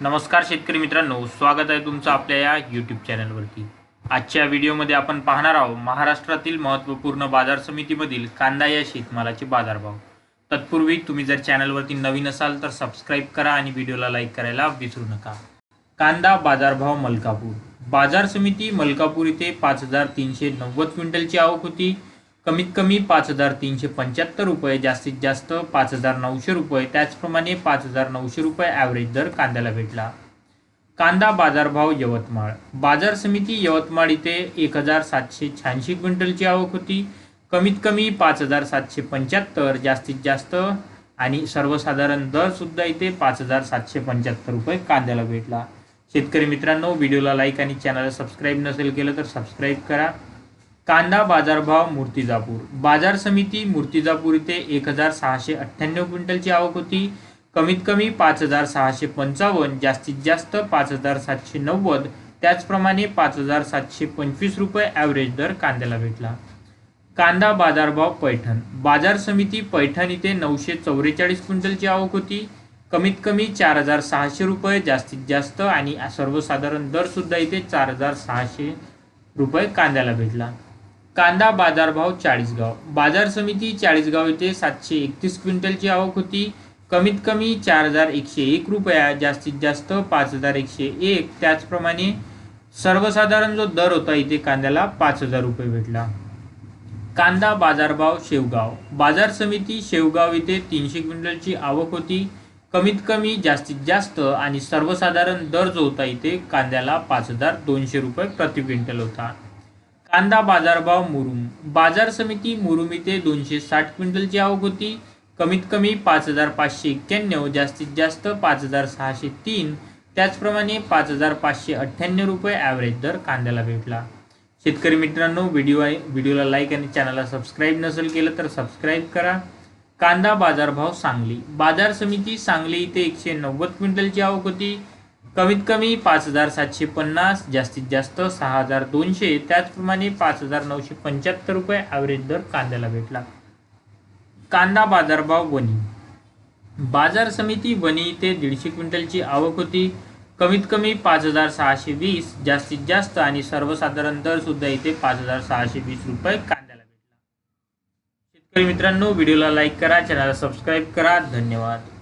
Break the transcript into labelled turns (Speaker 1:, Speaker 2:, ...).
Speaker 1: नमस्कार शेतकरी मित्रांनो स्वागत आहे तुमचं आपल्या या यूट्यूब चॅनलवरती आजच्या व्हिडिओमध्ये आपण पाहणार आहोत महाराष्ट्रातील महत्त्वपूर्ण बाजार समितीमधील कांदा या शेतमालाचे बाजारभाव. तत्पूर्वी तुम्ही जर चॅनलवरती नवीन असाल तर सबस्क्राईब करा आणि व्हिडिओला लाईक करायला विसरू नका. कांदा बाजारभाव मलकापूर. बाजार समिती मलकापूर इथे पाच हजार तीनशे नव्वद क्विंटलची आवक होती. कमीत कमी पाच हजार तीनशे पंच्याहत्तर रुपये जास्तीत जास्त पाच हजार नऊशे रुपये. त्याचप्रमाणे पाच हजार नऊशे रुपये ॲव्हरेज दर कांद्याला भेटला. कांदा बाजारभाव यवतमाळ. बाजार समिती यवतमाळ इथे एक हजार सातशे शहाऐंशी क्विंटलची आवक होती. कमीत कमी पाच हजार सातशे पंच्याहत्तर जास्तीत जास्त आणि सर्वसाधारण दरसुद्धा इथे पाच हजार सातशे पंच्याहत्तर रुपये कांद्याला भेटला. शेतकरी मित्रांनो व्हिडिओला लाईक आणि चॅनलला सबस्क्राईब नसेल केलं तर सबस्क्राईब करा. कांदा बाजारभाव मूर्तिजापूर. बाजार समिती मूर्तिजापूर इथे एक हजार सहाशे अठ्ठ्याण्णव क्विंटलची आवक होती. कमीत कमी पाच हजार सहाशे पंचावन्न जास्तीत जास्त पाच हजार सातशे नव्वद त्याचप्रमाणे पाच हजार सातशे पंचवीस रुपये ॲव्हरेज दर कांद्याला भेटला. कांदा बाजारभाव पैठण. बाजार समिती पैठण इथे नऊशे चौवेचाळीस क्विंटलची आवक होती. कमीत कमी चार हजार सहाशे रुपये जास्तीत जास्त आणि सर्वसाधारण दरसुद्धा इथे चार हजार सहाशे रुपये कांद्याला भेटला. कांदा बाजारभाव चाळीसगाव. बाजार समिती चाळीसगाव येथे सातशे एकतीस क्विंटलची आवक होती. कमीत कमी चार हजार एकशे एक रुपया जास्तीत जास्त पाच हजार एकशे एक. त्याचप्रमाणे सर्वसाधारण जो दर होता इथे कांद्याला पाच हजार रुपये भेटला. कांदा बाजारभाव शेवगाव. बाजार समिती शेवगाव इथे तीनशे क्विंटलची आवक होती. कमीत कमी जास्तीत जास्त आणि सर्वसाधारण दर जो होता इथे कांद्याला पाच हजार दोनशे रुपये प्रति क्विंटल होता. कांदा बाजारभाव मुरुम. बाजार समिती मुरुम इथे दोनशे साठ क्विंटलची आवक होती. कमीत कमी पाच हजार पाचशे एक्क्याण्णव जास्तीत जास्त पाच हजार सहाशे तीन. त्याचप्रमाणे पाच हजार पाचशे अठ्ठ्याण्णव रुपये ॲव्हरेज दर कांद्याला भेटला. शेतकरी मित्रांनो व्हिडिओ आहे. व्हिडिओला लाईक आणि चॅनलला सबस्क्राईब नसेल केलं तर सबस्क्राईब करा. कांदा बाजारभाव सांगली. बाजार समिती सांगली इथे एकशे नव्वद क्विंटलची आवक होती. कमीत कमी पाच हजार सातशे पन्नास जास्तीत जास्त सहा हजार दोनशे त्याचप्रमाणे पाच हजार नऊशे पंच्याहत्तर रुपये ॲव्हरेज दर कांद्याला भेटला. कांदा बाजारभाव वणी. बाजार समिती वणी इथे दीडशे क्विंटलची आवक होती. कमीत कमी पाच हजार सहाशे वीस जास्तीत जास्त आणि सर्वसाधारण दर सुद्धा इथे पाच हजार सहाशे वीस रुपये कांद्याला भेटला. शेतकरी मित्रांनो व्हिडिओला लाईक करा चॅनलला सबस्क्राईब करा. धन्यवाद.